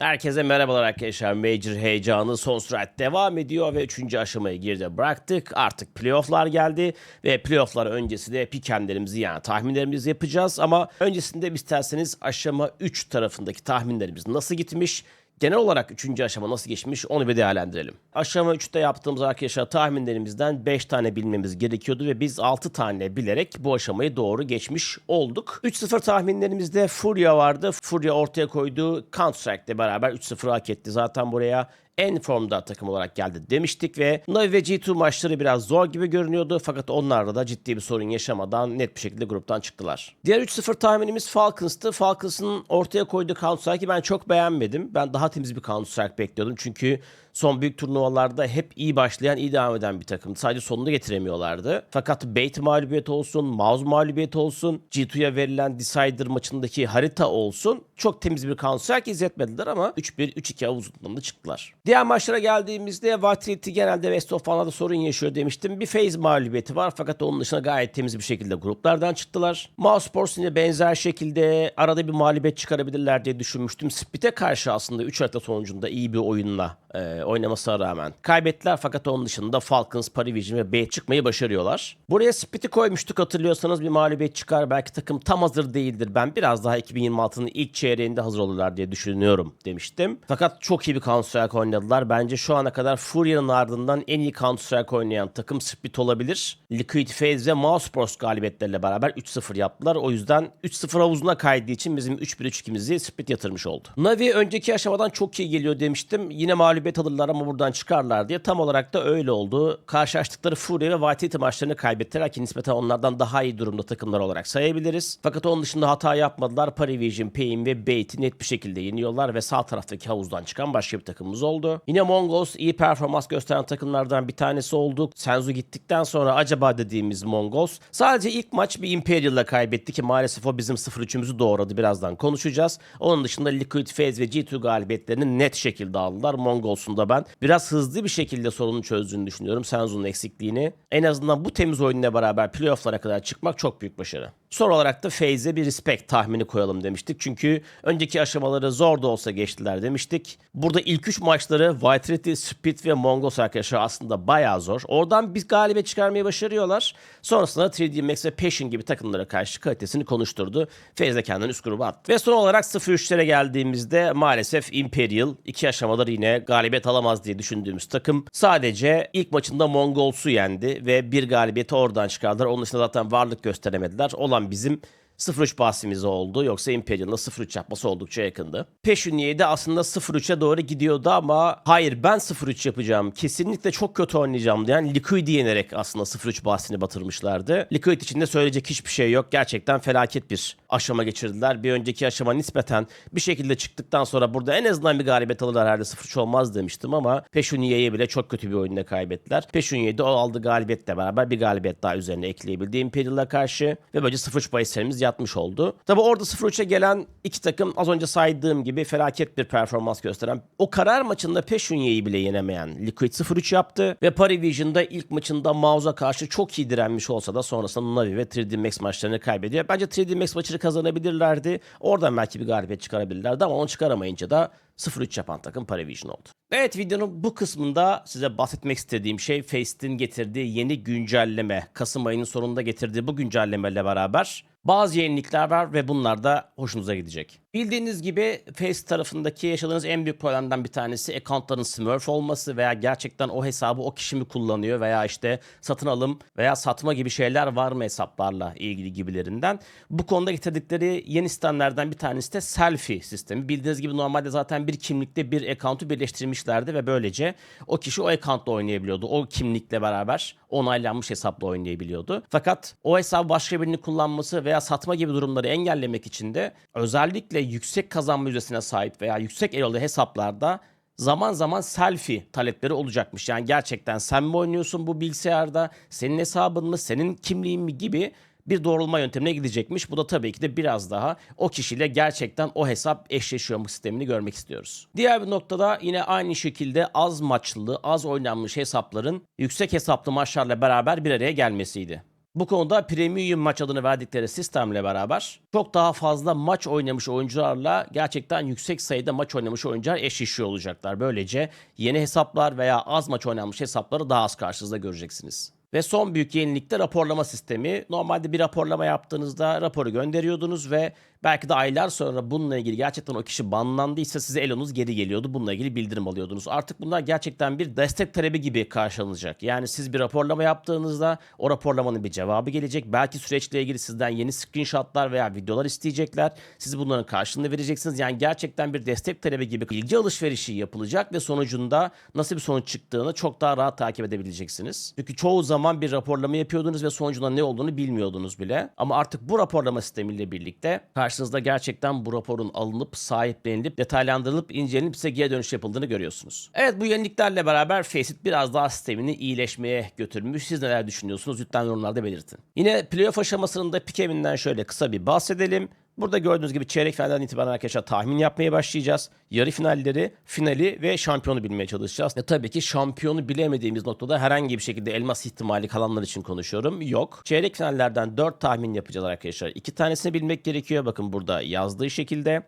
Herkese merhabalar arkadaşlar. Major heyecanı son sürat devam ediyor ve 3. aşamayı geride bıraktık. Artık playofflar geldi ve playofflar öncesi de pikemlerimizi yani tahminlerimizi yapacağız. Ama öncesinde isterseniz aşama 3 tarafındaki tahminlerimiz nasıl gitmiş? Genel olarak 3. aşama nasıl geçmiş onu bir değerlendirelim. Aşama 3'te yaptığımız arkadaşlar tahminlerimizden 5 tane bilmemiz gerekiyordu ve biz 6 tane bilerek bu aşamayı doğru geçmiş olduk. 3-0 tahminlerimizde Furia vardı. Furia ortaya koyduğu Counter-Strike'le beraber 3-0 hak etti. Zaten buraya en formda takım olarak geldi demiştik ve Navi ve G2 maçları biraz zor gibi görünüyordu fakat onlarda da ciddi bir sorun yaşamadan net bir şekilde gruptan çıktılar. Diğer 3-0 tahminimiz Falcons'tı. Falcons'ın ortaya koyduğu Counter-Strike'i ben çok beğenmedim. Ben daha temiz bir Counter-Strike bekliyordum çünkü son büyük turnuvalarda hep iyi başlayan, iyi devam eden bir takım. Sadece sonunu getiremiyorlardı. Fakat Bait mağlubiyet olsun, Mouse mağlubiyet olsun, G2'ya verilen Decider maçındaki harita olsun çok temiz bir Counter-Strike izletmediler ama 3-1, 3-2 havuzundan da çıktılar. Diğer maçlara geldiğimizde Vitality genelde West of Fana'da sorun yaşıyor demiştim. Bir phase mağlubiyeti var fakat onun dışında gayet temiz bir şekilde gruplardan çıktılar. Mouse Sports yine benzer şekilde arada bir mağlubiyet çıkarabilirler diye düşünmüştüm. Split'e karşı aslında 3 harita sonucunda iyi bir oyunla e, oynamasına rağmen kaybettiler fakat onun dışında Falcons, Parivision ve B çıkmayı başarıyorlar. Buraya Split'i koymuştuk hatırlıyorsanız bir mağlubiyet çıkar belki takım tam hazır değildir. Ben biraz daha 2026'nın ilk çeyreğinde hazır olurlar diye düşünüyorum demiştim. Fakat çok iyi bir Counter-Strike oynadılar. Bence şu ana kadar Furia'nın ardından en iyi Counter-Strike oynayan takım Split olabilir. Liquid Phase ve Mousesports galibiyetleriyle beraber 3-0 yaptılar. O yüzden 3-0 havuzuna kaydığı için bizim 3-1-3-2'mizi Split yatırmış oldu. Navi önceki aşamadan çok iyi geliyor demiştim. Yine mağlubiyet alırlar ama buradan çıkarlar diye. Tam olarak da öyle oldu. Karşılaştıkları Furia ve Vitality maçlarını kaybettiler ki nispeten onlardan daha iyi durumda takımlar olarak sayabiliriz. Fakat onun dışında hata yapmadılar. Parivision, Pain ve Bait'i net bir şekilde yeniyorlar ve sağ taraftaki havuzdan çıkan başka bir takımımız oldu. Yine Mongols iyi performans gösteren takımlardan bir tanesi olduk. Senzu gittikten sonra acaba dediğimiz Mongols. Sadece ilk maç bir Imperial'la kaybetti ki maalesef o bizim 0-3'ümüzü doğradı. Birazdan konuşacağız. Onun dışında Liquid Phase ve G2 galibiyetlerini net şekilde aldılar. Mongols'un da ben biraz hızlı bir şekilde sorunu çözdüğünü düşünüyorum. Senzu'nun eksikliğini. En azından bu temiz oyunla beraber playoff'lara kadar çıkmak çok büyük başarı. Son olarak da Faze'e bir respect tahmini koyalım demiştik. Çünkü önceki aşamaları zor da olsa geçtiler demiştik. Burada ilk 3 maçları Vitality, Spit ve Mongols arkadaşlar aslında bayağı zor. Oradan bir galibiyet çıkarmayı başarıyorlar. Sonrasında 3D Max ve Passion gibi takımlara karşı kalitesini konuşturdu. De kendini üst gruba attı. Ve son olarak 0-3'lere geldiğimizde maalesef Imperial iki aşamaları yine galibiyet alamaz diye düşündüğümüz takım sadece ilk maçında Mongols'u yendi ve bir galibiyeti oradan çıkardılar. Onun dışında zaten varlık gösteremediler. Olan bizim 0-3 bahsimiz oldu. Yoksa Imperial'ın 0-3 yapması oldukça yakındı. Peşuniye de aslında 0-3'e doğru gidiyordu ama hayır ben 0-3 yapacağım. Kesinlikle çok kötü oynayacağım diyen Liquid'i yenerek aslında 0-3 bahsini batırmışlardı. Liquid için de söyleyecek hiçbir şey yok. Gerçekten felaket bir aşama geçirdiler. Bir önceki aşama nispeten bir şekilde çıktıktan sonra burada en azından bir galibiyet alırlar herhalde 0-3 olmaz demiştim ama Peşuniye'ye bile çok kötü bir oyunda kaybettiler. Peşuniye de o aldığı galibiyetle beraber bir galibiyet daha üzerine ekleyebildi Imperial'a karşı ve böylece 0-3 bahislerimiz yatmış oldu. Tabi orada 0-3'e gelen iki takım az önce saydığım gibi felaket bir performans gösteren o karar maçında Peşunye'yi bile yenemeyen Liquid 0-3 yaptı ve Parivision'da ilk maçında Mouse'a karşı çok iyi direnmiş olsa da sonrasında Navi ve 3D Max maçlarını kaybediyor. Bence 3D Max maçını kazanabilirlerdi. Oradan belki bir galibiyet çıkarabilirlerdi ama onu çıkaramayınca da 0-3 yapan takım Parivision oldu. Evet videonun bu kısmında size bahsetmek istediğim şey Facet'in getirdiği yeni güncelleme. Kasım ayının sonunda getirdiği bu güncellemeyle beraber bazı yenilikler var ve bunlar da hoşunuza gidecek. Bildiğiniz gibi Face tarafındaki yaşadığınız en büyük problemden bir tanesi accountların smurf olması veya gerçekten o hesabı o kişi mi kullanıyor veya işte satın alım veya satma gibi şeyler var mı hesaplarla ilgili gibilerinden. Bu konuda getirdikleri yeni sistemlerden bir tanesi de selfie sistemi. Bildiğiniz gibi normalde zaten bir kimlikte bir account'u birleştirmişlerdi ve böylece o kişi o account'la oynayabiliyordu. O kimlikle beraber onaylanmış hesapla oynayabiliyordu. Fakat o hesabı başka birini kullanması veya satma gibi durumları engellemek için de özellikle yüksek kazanma yüzdesine sahip veya yüksek erolı hesaplarda zaman zaman selfie talepleri olacakmış. Yani gerçekten sen mi oynuyorsun bu bilgisayarda, senin hesabın mı, senin kimliğin mi gibi bir doğrulma yöntemine gidecekmiş. Bu da tabii ki de biraz daha o kişiyle gerçekten o hesap eşleşiyor mu sistemini görmek istiyoruz. Diğer bir noktada yine aynı şekilde az maçlı, az oynanmış hesapların yüksek hesaplı maçlarla beraber bir araya gelmesiydi. Bu konuda Premium maç adını verdikleri sistemle beraber çok daha fazla maç oynamış oyuncularla gerçekten yüksek sayıda maç oynamış oyuncular eşleşiyor olacaklar. Böylece yeni hesaplar veya az maç oynanmış hesapları daha az karşınızda göreceksiniz. Ve son büyük yenilik de raporlama sistemi. Normalde bir raporlama yaptığınızda raporu gönderiyordunuz ve belki de aylar sonra bununla ilgili gerçekten o kişi banlandıysa size elonuz geri geliyordu. Bununla ilgili bildirim alıyordunuz. Artık bunlar gerçekten bir destek talebi gibi karşılanacak. Yani siz bir raporlama yaptığınızda o raporlamanın bir cevabı gelecek. Belki süreçle ilgili sizden yeni screenshotlar veya videolar isteyecekler. Siz bunların karşılığını vereceksiniz. Yani gerçekten bir destek talebi gibi bilgi alışverişi yapılacak ve sonucunda nasıl bir sonuç çıktığını çok daha rahat takip edebileceksiniz. Çünkü çoğu zaman bir raporlama yapıyordunuz ve sonucunda ne olduğunu bilmiyordunuz bile. Ama artık bu raporlama sistemiyle birlikte karşınızda gerçekten bu raporun alınıp sahiplenilip detaylandırılıp incelenip size geri dönüş yapıldığını görüyorsunuz. Evet bu yeniliklerle beraber Faceit biraz daha sistemini iyileşmeye götürmüş. Siz neler düşünüyorsunuz? Lütfen yorumlarda belirtin. Yine playoff aşamasında Pikem'inden şöyle kısa bir bahsedelim. Burada gördüğünüz gibi çeyrek finalden itibaren arkadaşlar tahmin yapmaya başlayacağız. Yarı finalleri, finali ve şampiyonu bilmeye çalışacağız. E tabii ki şampiyonu bilemediğimiz noktada herhangi bir şekilde elmas ihtimali kalanlar için konuşuyorum. Yok. Çeyrek finallerden 4 tahmin yapacağız arkadaşlar. 2 tanesini bilmek gerekiyor. Bakın burada yazdığı şekilde.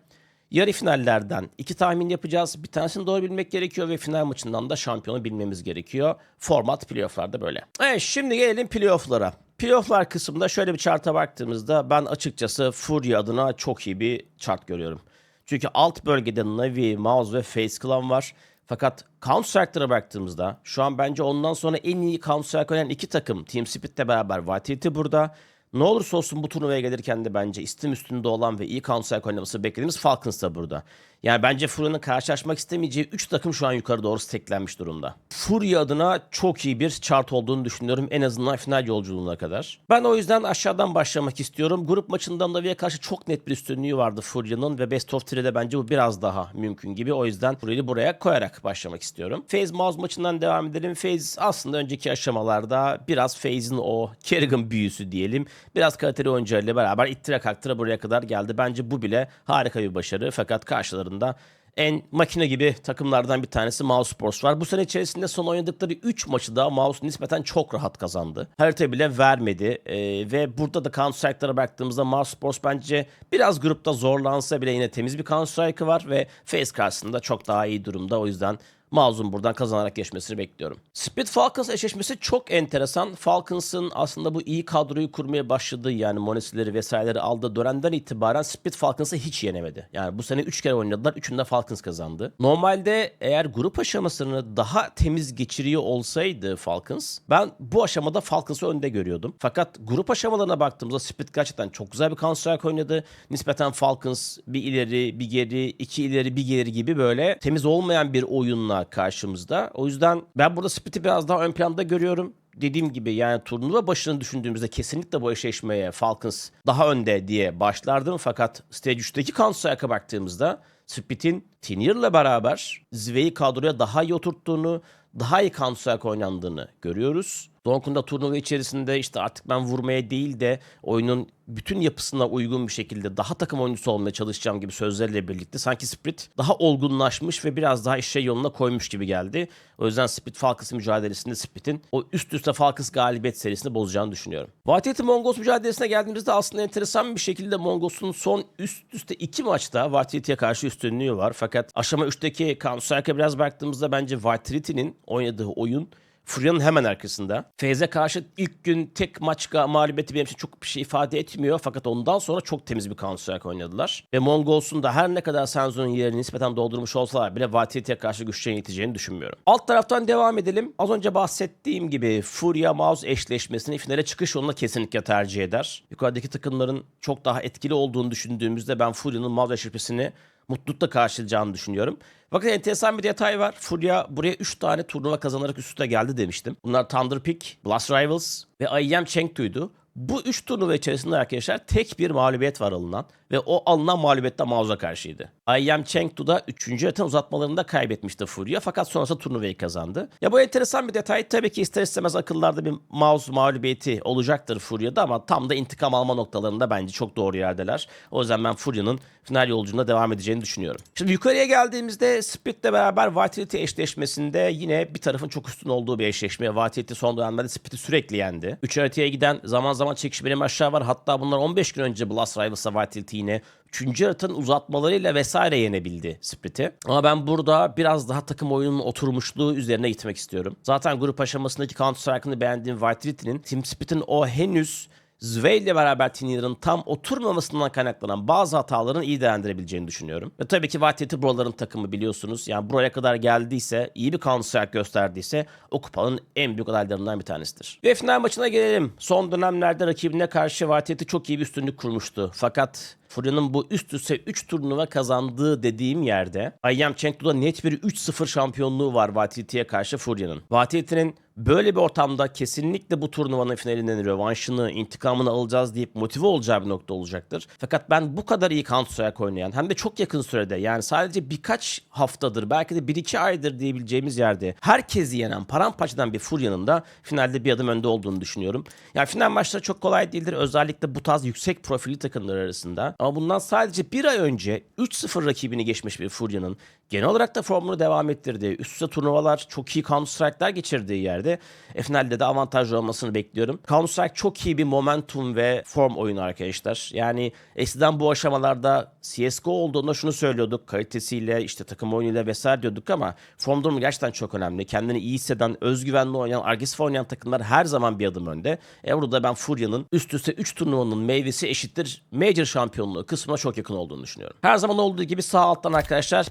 Yarı finallerden iki tahmin yapacağız. Bir tanesini doğru bilmek gerekiyor ve final maçından da şampiyonu bilmemiz gerekiyor. Format playofflarda böyle. Evet şimdi gelelim playofflara. Playofflar kısmında şöyle bir chart'a baktığımızda ben açıkçası Fury adına çok iyi bir chart görüyorum. Çünkü alt bölgede Navi, Mouse ve Face Clan var. Fakat Counter Strike'lara baktığımızda şu an bence ondan sonra en iyi Counter Strike oynayan iki takım Team Spirit'le beraber Vitality burada. Ne olursa olsun bu turnuvaya gelirken de bence istim üstünde olan ve iyi Counter oynaması beklediğimiz Falcons da burada. Yani bence Furya'nın karşılaşmak istemeyeceği 3 takım şu an yukarı doğru steklenmiş durumda. Fury adına çok iyi bir chart olduğunu düşünüyorum en azından final yolculuğuna kadar. Ben o yüzden aşağıdan başlamak istiyorum. Grup maçından Navi'ye karşı çok net bir üstünlüğü vardı Furya'nın ve Best of 3'de bance bu biraz daha mümkün gibi. O yüzden Furya'yı buraya koyarak başlamak istiyorum. FaZe Mouse maçından devam edelim. FaZe aslında önceki aşamalarda biraz FaZe'in o Kerrigan büyüsü diyelim. Biraz kaliteli oyuncularıyla beraber ittire kaktıra buraya kadar geldi. Bence bu bile harika bir başarı. Fakat karşılarında en makine gibi takımlardan bir tanesi Mouse Sports var. Bu sene içerisinde son oynadıkları 3 maçı da Mouse nispeten çok rahat kazandı. Harita bile vermedi ee, ve burada da Counter Strike'lara baktığımızda Mouse Sports bence biraz grupta zorlansa bile yine temiz bir Counter Strike'ı var ve Face karşısında çok daha iyi durumda. O yüzden Mouse'un buradan kazanarak geçmesini bekliyorum. Split Falcons eşleşmesi çok enteresan. Falcons'ın aslında bu iyi kadroyu kurmaya başladığı yani Monesileri vesaireleri aldığı dönemden itibaren Split Falcons'ı hiç yenemedi. Yani bu sene 3 kere oynadılar. Üçünde Falcons kazandı. Normalde eğer grup aşamasını daha temiz geçiriyor olsaydı Falcons ben bu aşamada Falcons'ı önde görüyordum. Fakat grup aşamalarına baktığımızda Split gerçekten çok güzel bir Counter oynadı. Nispeten Falcons bir ileri bir geri iki ileri bir geri gibi böyle temiz olmayan bir oyunla karşımızda. O yüzden ben burada Split'i biraz daha ön planda görüyorum. Dediğim gibi yani turnuva başını düşündüğümüzde kesinlikle bu eşleşmeye Falcons daha önde diye başlardım. Fakat Stage 3'teki Counter-Strike'a baktığımızda Split'in Tinier'la beraber Zve'yi kadroya daha iyi oturttuğunu, daha iyi Counter-Strike oynandığını görüyoruz. Donk'un turnuva içerisinde işte artık ben vurmaya değil de oyunun bütün yapısına uygun bir şekilde daha takım oyuncusu olmaya çalışacağım gibi sözlerle birlikte sanki Split daha olgunlaşmış ve biraz daha işe yoluna koymuş gibi geldi. O yüzden Split Falcons mücadelesinde Split'in o üst üste Falcons galibiyet serisini bozacağını düşünüyorum. Vitality Mongols mücadelesine geldiğimizde aslında enteresan bir şekilde Mongols'un son üst üste iki maçta Vitality'ye karşı üstünlüğü var. Fakat aşama 3'teki Counter-Strike'a biraz baktığımızda bence Vitality'nin oynadığı oyun Furya'nın hemen arkasında. Feyze karşı ilk gün tek maç mağlubiyeti benim için çok bir şey ifade etmiyor. Fakat ondan sonra çok temiz bir Counter oynadılar. Ve Mongols'un da her ne kadar Senzo'nun yerini nispeten doldurmuş olsalar bile Vitality'ye karşı güçlerine yeteceğini düşünmüyorum. Alt taraftan devam edelim. Az önce bahsettiğim gibi Furya Mouse eşleşmesini finale çıkış yoluna kesinlikle tercih eder. Yukarıdaki takımların çok daha etkili olduğunu düşündüğümüzde ben Furya'nın Mouse eşleşmesini mutlulukla karşılayacağını düşünüyorum. Bakın enteresan bir detay var. Fulya buraya 3 tane turnuva kazanarak üst üste geldi demiştim. Bunlar Thunder Peak, Blast Rivals ve IEM Chengdu'ydu. Bu 3 turnuva içerisinde arkadaşlar tek bir mağlubiyet var alınan ve o alınan mağlubiyet de Mauza karşıydı. Ayyam Chengdu'da 3. yatan uzatmalarında kaybetmişti Furia fakat sonrasında turnuvayı kazandı. Ya bu enteresan bir detay. Tabii ki ister istemez akıllarda bir mouse mağlubiyeti olacaktır Furia'da ama tam da intikam alma noktalarında bence çok doğru yerdeler. O yüzden ben Furia'nın final yolculuğunda devam edeceğini düşünüyorum. Şimdi yukarıya geldiğimizde Spirit'le beraber Vitality eşleşmesinde yine bir tarafın çok üstün olduğu bir eşleşme. Vitality son dönemlerde Spirit'i sürekli yendi. 3 haritaya giden zaman zaman çekişmeli maçlar var. Hatta bunlar 15 gün önce Blast Rivals'a Vitality yine 3. haritanın uzatmalarıyla vesaire yenebildi Spirit'i. Ama ben burada biraz daha takım oyununun oturmuşluğu üzerine gitmek istiyorum. Zaten grup aşamasındaki Counter Strike'ını beğendiğim Vitality'nin Team Spirit'in o henüz Zway ile beraber Tinier'ın tam oturmamasından kaynaklanan bazı hataların iyi değerlendirebileceğini düşünüyorum. Ve tabii ki Vitality buraların takımı biliyorsunuz. Yani buraya kadar geldiyse, iyi bir counter gösterdiyse o kupanın en büyük adaylarından bir tanesidir. Ve final maçına gelelim. Son dönemlerde rakibine karşı Vitality çok iyi bir üstünlük kurmuştu. Fakat Furia'nın bu üst üste 3 turnuva kazandığı dediğim yerde Ayyam Chengdu'da net bir 3-0 şampiyonluğu var Vitality'ye karşı Furia'nın. Vitality'nin böyle bir ortamda kesinlikle bu turnuvanın finalinden rövanşını, intikamını alacağız deyip motive olacağı bir nokta olacaktır. Fakat ben bu kadar iyi Counter Strike oynayan hem de çok yakın sürede yani sadece birkaç haftadır belki de 1-2 aydır diyebileceğimiz yerde herkesi yenen, paramparçadan bir Furia'nın da finalde bir adım önde olduğunu düşünüyorum. Yani final maçları çok kolay değildir özellikle bu tarz yüksek profilli takımlar arasında. Ama bundan sadece bir ay önce 3-0 rakibini geçmiş bir Furia'nın genel olarak da formunu devam ettirdiği, üst üste turnuvalar, çok iyi Counter Strike'lar geçirdiği yerde e, finalde de avantajlı olmasını bekliyorum. Counter Strike çok iyi bir momentum ve form oyunu arkadaşlar. Yani eskiden bu aşamalarda CSGO olduğunda şunu söylüyorduk. Kalitesiyle, işte takım oyunuyla vesaire diyorduk ama form durumu gerçekten çok önemli. Kendini iyi hisseden, özgüvenli oynayan, agresif oynayan takımlar her zaman bir adım önde. E burada ben Furia'nın üst üste 3 turnuvanın meyvesi eşittir Major şampiyonluğu kısmına çok yakın olduğunu düşünüyorum. Her zaman olduğu gibi sağ alttan arkadaşlar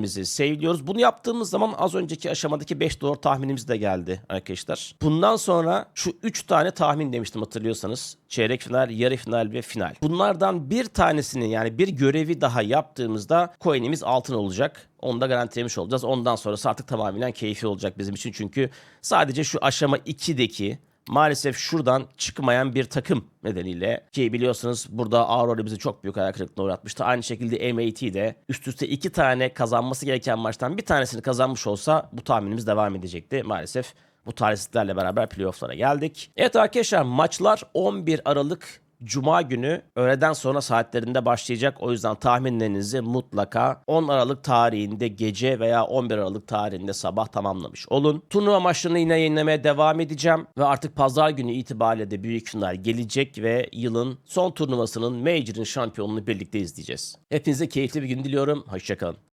pikenlerimizi seviliyoruz. Bunu yaptığımız zaman az önceki aşamadaki 5 doğru tahminimiz de geldi arkadaşlar. Bundan sonra şu 3 tane tahmin demiştim hatırlıyorsanız. Çeyrek final, yarı final ve final. Bunlardan bir tanesini yani bir görevi daha yaptığımızda coin'imiz altın olacak. Onu da garantilemiş olacağız. Ondan sonrası artık tamamen keyfi olacak bizim için. Çünkü sadece şu aşama 2'deki maalesef şuradan çıkmayan bir takım nedeniyle ki biliyorsunuz burada Aurora bizi çok büyük ayak kırıklığına uğratmıştı. Aynı şekilde MAT de üst üste iki tane kazanması gereken maçtan bir tanesini kazanmış olsa bu tahminimiz devam edecekti. Maalesef bu talihsizliklerle beraber playofflara geldik. Evet arkadaşlar maçlar 11 Aralık Cuma günü öğleden sonra saatlerinde başlayacak. O yüzden tahminlerinizi mutlaka 10 Aralık tarihinde gece veya 11 Aralık tarihinde sabah tamamlamış olun. Turnuva maçlarını yine yayınlamaya devam edeceğim. Ve artık pazar günü itibariyle de büyük final gelecek ve yılın son turnuvasının Major'ın şampiyonunu birlikte izleyeceğiz. Hepinize keyifli bir gün diliyorum. Hoşçakalın.